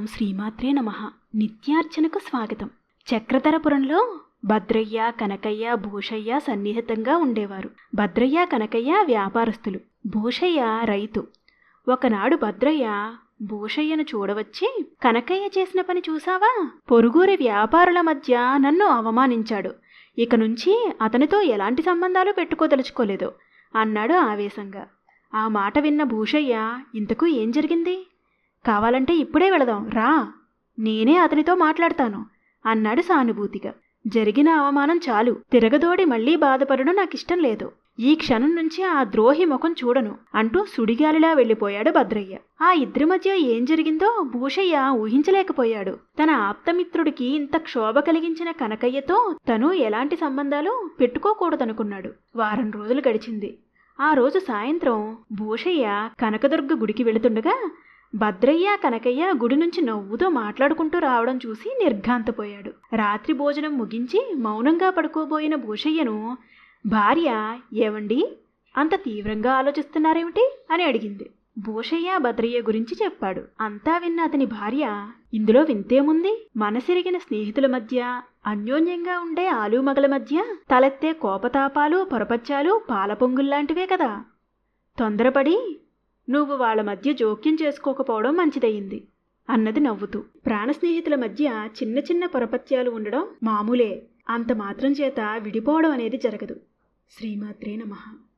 ఓం శ్రీమాత్రే నమ. నిత్యార్చనకు స్వాగతం. చక్రధరపురంలో భద్రయ్య కనకయ్య భూషయ్య సన్నిహితంగా ఉండేవారు. భద్రయ్య కనకయ్య వ్యాపారస్తులు. భూషయ్య రైతు. ఒకనాడు భద్రయ్య భూషయ్యను చూడవచ్చి కనకయ్య చేసిన పని చూసావా? పొరుగురి వ్యాపారుల మధ్య నన్ను అవమానించాడు. ఇక నుంచి అతనితో ఎలాంటి సంబంధాలు పెట్టుకోదలుచుకోలేదు అన్నాడు ఆవేశంగా. ఆ మాట విన్న భూషయ్య ఇంతకు ఏం జరిగింది? కావాలంటే ఇప్పుడే వెళదాం రా. నేనే అతనితో మాట్లాడతాను అన్నాడు సానుభూతిగా జరిగిన అవమానం చాలు. తిరగదోడి మళ్ళీ బాధపడడం నాకిష్టం లేదు. ఈ క్షణం నుంచి ఆ ద్రోహి ముఖం చూడను అంటూ సుడిగాలిలా వెళ్ళిపోయాడు భద్రయ్య. ఆ ఇద్దరి మధ్య ఏం జరిగిందో భూషయ్య ఊహించలేకపోయాడు. తన ఆప్తమిత్రుడికి ఇంత క్షోభ కలిగించిన కనకయ్యతో తను ఎలాంటి సంబంధాలు పెట్టుకోకూడదనుకున్నాడు. వారం రోజులు గడిచింది. ఆ రోజు సాయంత్రం భూషయ్య కనకదుర్గ గుడికి వెళుతుండగా భద్రయ్య కనకయ్య గుడి నుంచి నవ్వుతో మాట్లాడుకుంటూ రావడం చూసి నిర్ఘాంతపోయాడు. రాత్రి భోజనం ముగించి మౌనంగా పడుకోబోయిన భూషయ్యను భార్య ఏవండి? అంత తీవ్రంగా ఆలోచిస్తున్నారేమిటి? అని అడిగింది. భూషయ్య భద్రయ్య గురించి చెప్పాడు. అంతా విన్న అతని భార్య ఇందులో వింతేముంది? మనసిరిగిన స్నేహితుల మధ్య అన్యోన్యంగా ఉండే ఆలుమగల మధ్య తలెత్తే కోపతాపాలు పొరపచ్చాలు పాలపొంగుల్లాంటివే కదా? తొందరపడి నువ్వు వాళ్ళ మధ్య జోక్యం చేసుకోకపోవడం మంచిదయ్యింది అన్నది నవ్వుతూ. ప్రాణ స్నేహితుల మధ్య చిన్న చిన్న పొరపత్యాలు ఉండడం మామూలే. అంత మాత్రం చేత విడిపోవడం అనేది జరగదు. శ్రీమాత్రే నమః.